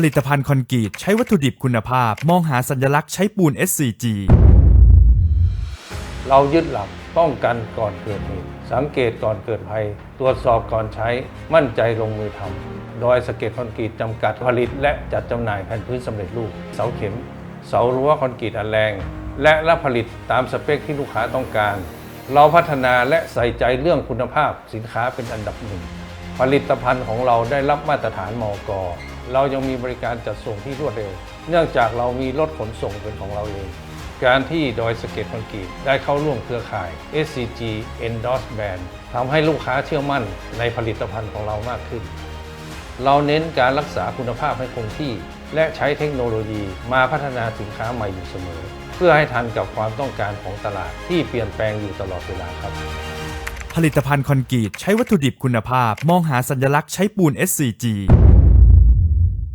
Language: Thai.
ผลิตภัณฑ์คอนกรีตใช้วัตถุดิบคุณภาพ มองหาสัญลักษณ์ใช้ปูน SCG เรายึดหลักป้องกันก่อนเกิดเหตุสังเกตก่อนเกิดภัย ตรวจสอบก่อนใช้มั่นใจลงมือทำโดยสเก็ตคอนกรีตจำกัดผลิต และจัดจำหน่ายแผ่นพื้นสำเร็จรูป เสาเข็ม เสารั้วคอนกรีตอันแรง และรับผลิตตามสเปคที่ลูกค้าต้องการ เราพัฒนาและใส่ใจเรื่องคุณภาพสินค้าเป็นอันดับหนึ่ง ผลิตภัณฑ์ของเราได้รับมาตรฐานมอกเรายังมีบริการจัดส่งที่รวดเร็ว เนื่องจากเรามีรถขนส่งเป็นของเราเอง การที่ดอยสเก็ตคอนกรีตได้เข้าร่วมเครือข่าย SCG Endorse Band ทำให้ลูกค้าเชื่อมั่นในผลิตภัณฑ์ของเรามากขึ้น เราเน้นการรักษาคุณภาพให้คงที่ และใช้เทคโนโลยีมาพัฒนาสินค้าใหม่อยู่เสมอ เพื่อให้ทันกับความต้องการของตลาดที่เปลี่ยนแปลงอยู่ตลอดเวลาครับ ผลิตภัณฑ์คอนกรีตใช้วัตถุดิบคุณภาพ มองหาสัญลักษณ์ใช้ปูน SCG